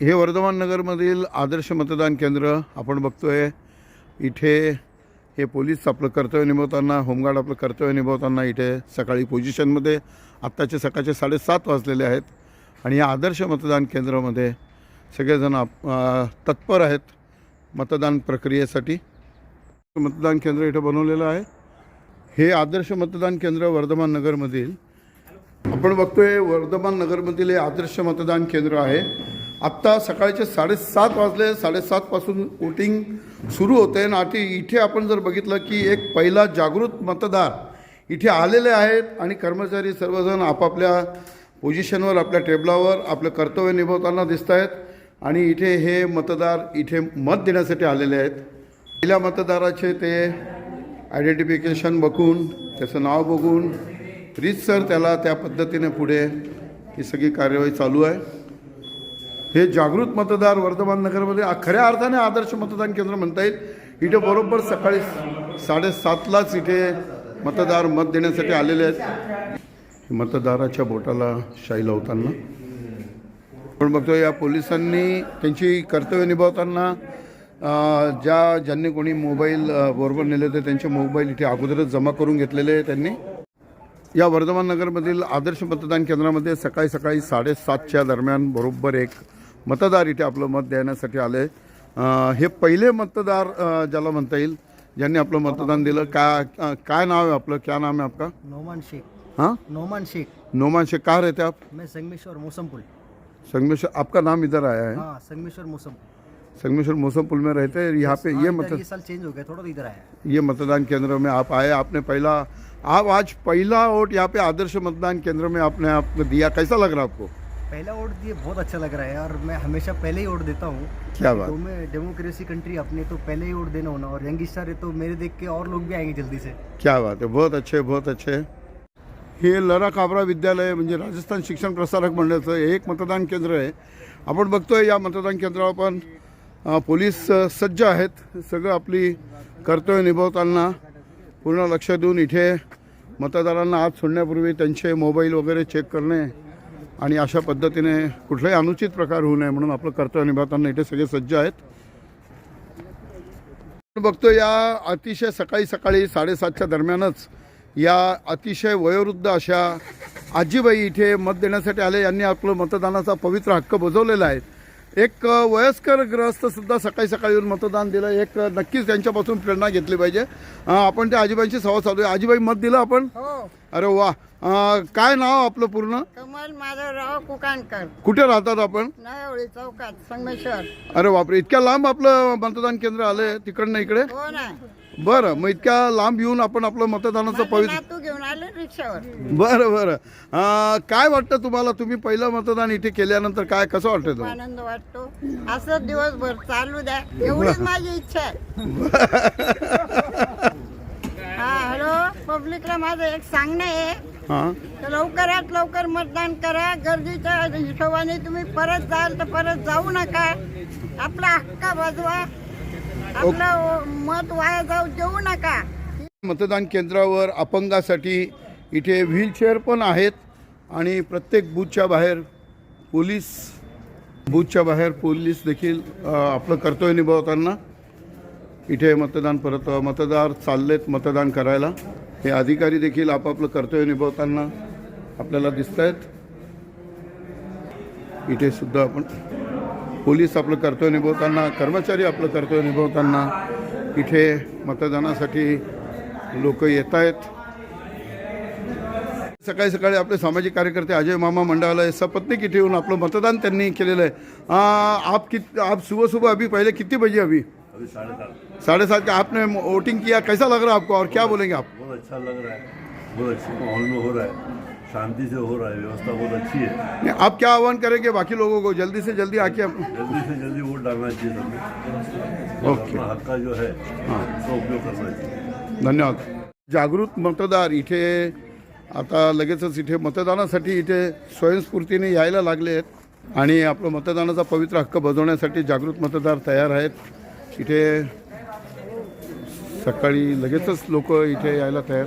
हे वर्धमान नगरमधील आदर्श मतदान केंद्र आपण बघतोय. इथे हे पोलीस आपलं कर्तव्य निभवताना होमगार्ड आपलं कर्तव्य निभवताना इथे सकाळी पोझिशनमध्ये आत्ताचे सकाळचे साडेसात वाजलेले आहेत. आणि या आदर्श मतदान केंद्रामध्ये सगळेजण आप तत्पर आहेत मतदान प्रक्रियेसाठी. मतदान केंद्र इथं बनवलेलं आहे. हे आदर्श मतदान केंद्र वर्धमान नगरमधील आपण बघतोय वर्धमान नगरमधील हे आदर्श मतदान केंद्र आहे. आत्ता सकाळचे साडेसात वाजले साडेसातपासून वोटिंग सुरू होते. आणि आधी इथे आपण जर बघितलं की एक पहिला जागृत मतदार इथे आलेले आहेत आणि कर्मचारी सर्वजण आपापल्या पोझिशनवर आपल्या टेबलावर आपलं कर्तव्य निभवताना दिसत आहेत. आणि इथे हे मतदार इथे मत देण्यासाठी आलेले आहेत. पहिल्या मतदाराचे ते आयडेंटिफिकेशन बघून त्याचं नाव बघून रीतसर त्याला त्या पद्धतीने पुढे ही सगळी कार्यवाही चालू आहे. हे जागृत मतदार वर्धमान नगरमध्ये खऱ्या अर्थाने आदर्श मतदान केंद्र म्हणता येईल. इथे बरोबर सकाळी साडेसातलाच इथे मतदार मत देण्यासाठी आलेले आहेत. मतदाराच्या बोटाला शाई लावताना. आपण बघतो या पोलिसांनी त्यांची कर्तव्य निभावताना ज्या ज्यांनी कोणी मोबाईल बरोबर नेले होते त्यांचे मोबाईल इथे अगोदरच जमा करून घेतलेले आहे त्यांनी. या वर्धमान नगरमधील आदर्श मतदान केंद्रामध्ये सकाळी सकाळी साडेसातच्या दरम्यान बरोबर एक मतदार इथे आपलं मत देण्यासाठी आले. हे पहिले मतदार ज्याला म्हणता येईल ज्यांनी आपलं मतदान दिलं काय काय नाव आहे आपलं? क्या नाम है आपका? नोमान शेख. हाँ? नोमान शेख. नोमान शेख कहाँ रहते आप? मैं संगमेश्वर मौसम पुल संगमेश्वर आपका नाम इधर आया है? हाँ संगमेश्वर मौसम संगमेश्वर मौसम पुल में रहते हैं यहाँ पे ये हाँ, मत इधर ये साल चेंज हो गया थोड़ा इधर आया है. ये मतदान केंद्र में आप आए आपने पहला आप आज पहला वोट यहाँ पे आदर्श मतदान केंद्र में आपने आपको दिया कैसा लग रहा आपको? पहला वोट दिए बहुत अच्छा लग रहा है और मैं हमेशा पहले ही वोट देता हूँ। क्या बात। तो मैं डेमोक्रेसी कंट्री अपने तो पहले ही वोट देना होना और यंगिस्टर है तो मेरे देख के और लोग भी आएँगे जल्दी से। क्या बात है बहुत अच्छे बहुत अच्छे हे। लरा काबरा विद्यालय म्हणजे राजस्थान शिक्षण प्रसारक मंडळाचं हे एक मतदान केंद्र आहे। आपण बघतोय या मतदान केंद्रावर पण अ, पोलीस सज्ज आहेत सगळं आपली कर्तव्य निभावताना पूर्ण लक्ष देऊन इथे मतदारांना आत सोडण्यापूर्वी त्यांचे मोबाईल वगैरे चेक करणे आणि अशा पद्धतीने कुठलाही अनुचित प्रकार होऊ नये म्हणून आपलं कर्तव्य निभावताना इथे सगळे सज्ज आहेत. आपण बघतो या अतिशय सकाळी सकाळी साडेसातच्या दरम्यानच या अतिशय वयोवृद्ध अशा आजीबाई इथे मत देण्यासाठी आले. यांनी आपलं मतदानाचा पवित्र हक्क बजावलेला आहे. एक वयस्कर ग्रस्त सुद्धा सकाळी सकाळी येऊन मतदान दिलं. एक नक्कीच त्यांच्यापासून प्रेरणा घेतली पाहिजे. आपण त्या आजीबाईंशी संवाद आहे आजीबाई मत दिलं आपण? हो. अरे वा. काय नाव आपलं पूर्ण? कमल माधवराव कुकाणकर कुठे राहतात आपण? चौकात संगमेश्वर. अरे बापरे. इतक्या लांब आपलं मतदान केंद्र आलंय तिकडनं इकडे? हो ना. बरं मग इतक्या लांब येऊन आपण आपलं मतदानाचं पवित्र नातू घेऊन आले रिक्षावर. बरं बरं. अं, काय वाटतं तुम्हाला? तुम्ही पहिलं मतदान इथे केल्यानंतर काय कसं वाटतं तुम्हाला? आनंद वाटतो. असं दिवसभर चालू द्या. एवढीच माझी इच्छा आहे. हा हॅलो? पब्लिकला माझं एक सांगणं आहे. हां? तर लवकरात लवकर मतदान करा. गर्दीच्या हिशोबाने तुम्ही परत जाल तर परत जाऊ नका. आपला हक्क बजवा. आपलं मत वाया जाऊ देऊ नका. मतदान केंद्रावर अपंगासाठी इथे व्हीलचेअर पण आहेत आणि प्रत्येक बूथच्या बाहेर पोलीस बूथच्या बाहेर पोलीस देखील आपलं कर्तव्य निभावताना इथे मतदान परत मतदार चाललेत मतदान करायला. हे अधिकारी देखील आपापलं कर्तव्य निभावताना आपल्याला दिसत आहेत इथे सुद्धा आपण पोलीस आपलं कर्तव्य निभावताना कर्मचारी आपलं कर्तव्य निभावताना इथे मतदानासाठी लोक येत आहेत सकाळी सकाळी आपले सामाजिक कार्यकर्ते अजय मामा मंडळालय सपत्नीक इथे येऊन आपलं मतदान त्यांनी केलेलं आहे. आप कित आप सुबह सुबह अभी पहले कितनी बजे अभी? अभी साढ़े सात साढ़े सात का? आपने वोटिंग किया? कैसा लग रहा है आपको? और क्या बोलेंगे आप? बहुत अच्छा लग रहा है। बहुत अच्छे माहौल में हो रहा है शांति से हो रहा है व्यवस्था बहुत अच्छी है। नहीं, आप क्या आह्वान करेंगे बाकी लोगों को? जल्दी से जल्दी आके आप जल्दी से जल्दी वोट डालना चाहिए सबको और ओके। अपना हक का जो है। उसका उपयोग करना चाहिए। धन्यवाद। जागृत मतदार इथे आता लगेचच इथे मतदानासाठी इथे स्वयंस्फूर्तीने यायला लागले आहेत आणि आपलं मतदानाचा पवित्र हक्क बजावण्यासाठी जागृत मतदार तयार आहेत. इथे सकाळी लगेचच लोक इथे यायला तयार